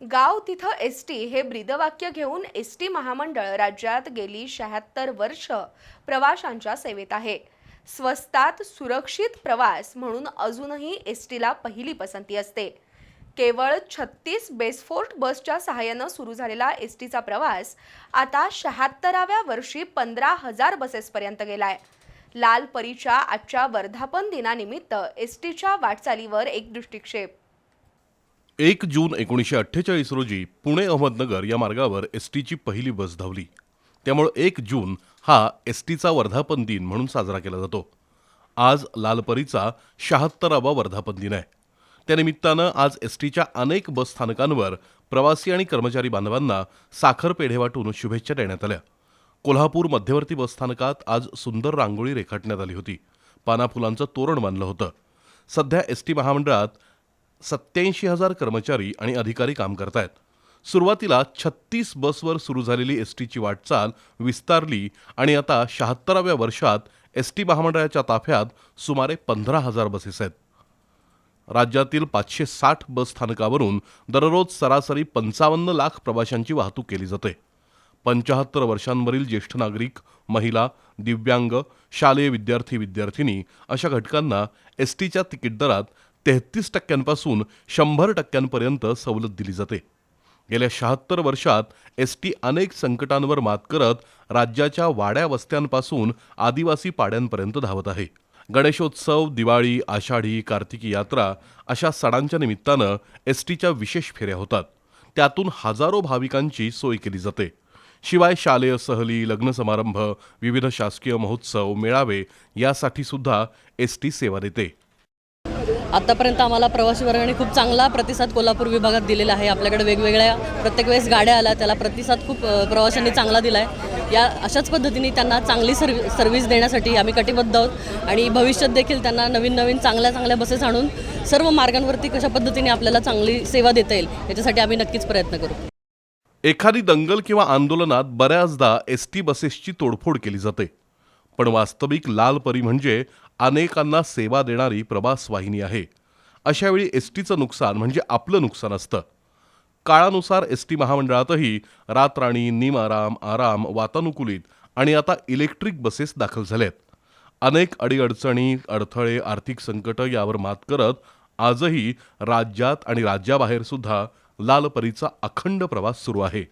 गाव तिथं S T हे ब्रीदवाक्य घेऊन एस टी महामंडळ राज्यात गेली शहात्तर वर्ष प्रवाशांच्या सेवेत आहे. स्वस्तात सुरक्षित प्रवास म्हणून अजूनही एस टीला पहिली पसंती असते. केवळ छत्तीस बेसफोर्ट बसच्या सहाय्यानं सुरू झालेला एस टीचा प्रवास आता शहात्तराव्या वर्षी पंधरा हजार बसेसपर्यंत गेलाय. लाल परीच्या आजच्या वर्धापन दिनानिमित्त एस टीच्या वाटचालीवर एक दृष्टिक्षेप. एक जून एकोणीसशे अठ्ठेचाळीस रोजी पुणे अहमदनगर या मार्गावर एस टीची पहिली बस धावली. त्यामुळे एक जून हा एस टीचा वर्धापन दिन म्हणून साजरा केला जातो. आज लालपरीचा शहात्तरावा वर्धापन दिन आहे. त्यानिमित्तानं आज एस टीच्या अनेक बस स्थानकांवर प्रवासी आणि कर्मचारी बांधवांना साखर पेढे वाटून शुभेच्छा देण्यात आल्या. कोल्हापूर मध्यवर्ती बसस्थानकात आज सुंदर रांगोळी रेखाटण्यात आली होती. पानाफुलांचं तोरण बांधलं होतं. सध्या एस टी महामंडळात सत्याऐंशी हजार कर्मचारी आणि अधिकारी काम करतायत. सुरुवातीला छत्तीस बसवर सुरू झालेली एस टीची वाटचाल विस्तारली आणि आता शहात्तराव्या वर्षात एस टी महामंडळाच्या ताफ्यात सुमारे पंधरा हजार बसेस आहेत. राज्यातील पाचशे साठ बस स्थानकावरून दररोज सरासरी पंचावन्न लाख प्रवाशांची वाहतूक केली जाते. पंचाहत्तर वर्षांवरील ज्येष्ठ नागरिक महिला दिव्यांग शालेय विद्यार्थी विद्यार्थिनी अशा घटकांना एस टीच्या तिकीट दरात तेहतीस टक्क्यांपासून शंभर टक्क्यांपर्यंत सवलत दिली जाते. गेल्या शहात्तर वर्षात एस टी अनेक संकटांवर मात करत राज्याच्या वाड्या वस्त्यांपासून आदिवासी पाड्यांपर्यंत धावत आहे. गणेशोत्सव दिवाळी आषाढी कार्तिकी यात्रा अशा सणांच्या निमित्तानं एस टीच्या विशेष फेऱ्या होतात. त्यातून हजारो भाविकांची सोय केली जाते. शिवाय शालेय सहली लग्न समारंभ विविध शासकीय महोत्सव मेळावे यासाठी सुद्धा एस टी सेवा देते. आत्तापर्यंत आम्हाला प्रवासी वर्गाने खूप चांगला प्रतिसाद कोल्हापूर विभागात दिलेला आहे. आपल्याकडे वेगवेगळ्या प्रत्येक वेळेस गाड्या आल्या त्याला प्रतिसाद खूप प्रवाशांनी चांगला दिला आहे या अशाच पद्धतीने त्यांना चांगली सर्वि सर्व्हिस देण्यासाठी आम्ही कटिबद्ध आहोत आणि भविष्यात देखील त्यांना नवीन नवीन चांगल्या चांगल्या बसेस आणून सर्व मार्गांवरती कशा पद्धतीने आपल्याला चांगली सेवा देता येईल याच्यासाठी आम्ही नक्कीच प्रयत्न करू. एखादी दंगल किंवा आंदोलनात बऱ्याचदा एस टी बसेसची तोडफोड केली जाते. पण वास्तविक लाल परी म्हणजे अनेकांना सेवा देणारी प्रवासवाहिनी आहे. अशावेळी एस टीचं नुकसान म्हणजे आपलं नुकसान असतं. काळानुसार एस टी महामंडळातही रातराणी निमाराम आराम वातानुकूलित आणि आता इलेक्ट्रिक बसेस दाखल झाल्यात अनेक अडीअडचणी अडथळे आर्थिक संकटं यावर मात करत आजही राज्यात आणि राज्याबाहेर सुद्धा लालपरीचा अखंड प्रवास सुरू आहे.